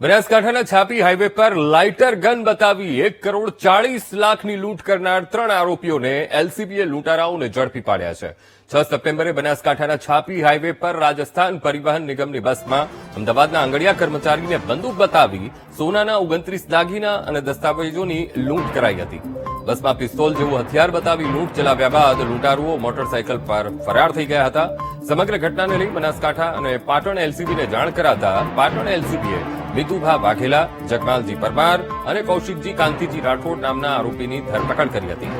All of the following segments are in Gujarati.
બનાસકાંઠાના છાપી હાઈવે પર લાઇટર ગન બતાવી એક કરોડ ચાળીસ લાખની લૂંટ કરનાર ત્રણ આરોપીઓને એલસીબીએ લૂંટારાઓને ઝડપી પાડ્યા છે. છ સપ્ટેમ્બરે બનાસકાંઠાના છાપી હાઈવે પર રાજસ્થાન પરિવહન નિગમની બસમાં અમદાવાદના આંગડિયા કર્મચારીને બંદૂક બતાવી સોનાના ઓગણત્રીસ દાગીના અને દસ્તાવેજોની લૂંટ કરાઈ હતી. બસમાં પિસ્તોલ જેવું હથિયાર બતાવી લૂંટ ચલાવ્યા બાદ લૂંટારુઓ મોટરસાયકલ પર ફરાર થઈ ગયા હતા. સમગ્ર ઘટનાને લઈ બનાસકાંઠા અને પાટણ એલસીબીને જાણ કરાતા પાટણ એલસીબીએ મિતુભા વાઘેલા જગમાલજી પરમાર અને કૌશિકજી કાંતિજી રાઠોડ નામના આરોપીની ધરપકડ કરી હતી.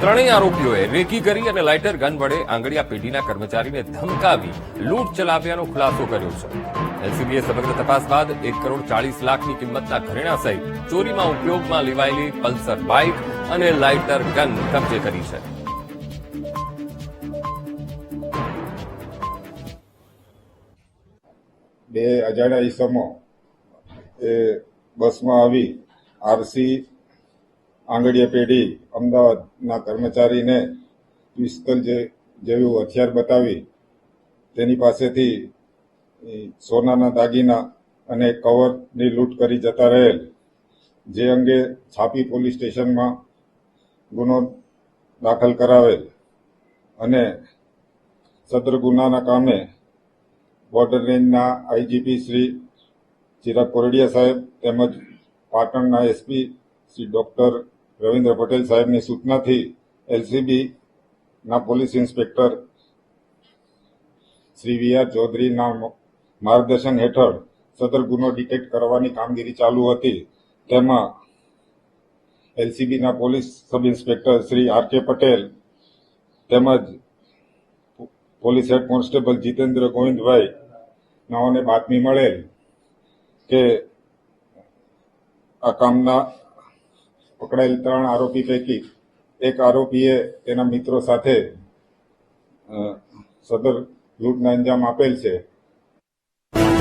ત્રણેય આરોપીઓએ રેકી કરી અને લાઇટર ગન વડે આંગળીયા પેઢીના કર્મચારીને ધમકાવી, લૂંટ ચલાવ્યાનો ખુલાસો કર્યો છે. એલસીબીએ સમગ્ર તપાસ બાદ એક કરોડ ચાલીસ લાખની કિંમતના ઘરેણા સહિત ચોરીમાં ઉપયોગમાં લેવાયેલી પલ્સર બાઇક અને લાઇટર ગન કબજે કરી છે. બે અજાણ્યા ઈસમો, એ બસમાં આવી આરસી આંગડીયા પેઢી અમદાવાદના કર્મચારીને પિસ્તલ જેવું હથિયાર બતાવી, તેની પાસેથી સોનાના દાગીના અને કવરની લૂંટ કરી જતા રહેલ. જે અંગે છાપી પોલીસ સ્ટેશનમાં ગુનો દાખલ કરાવેલ અને સદર ગુનાના કામે બોર્ડર રેન્જના આઈજીપી શ્રી ચિરાગ કોરડિયા સાહેબ તેમજ પાટણના એસપી શ્રી ડોક્ટર રવિન્દ્ર પટેલ સાહેબની સૂચનાથી એલસીબીના પોલીસ ઇન્સ્પેક્ટર શ્રી વી ચૌધરીના માર્ગદર્શન હેઠળ સદર ગુનો ડિટેક્ટ કરવાની કામગીરી ચાલુ હતી. તેમાં એલસીબીના police sub inspector Shri R K Patel તેમજ police head constable Jitendra Govindbhai નાઓને બાતમી મળેલ કે આ કામના પકડાયેલ ત્રણ આરોપી પૈકી એક આરોપીએ તેના મિત્રો સાથે સદર લૂંટને અંજામ આપેલ છે.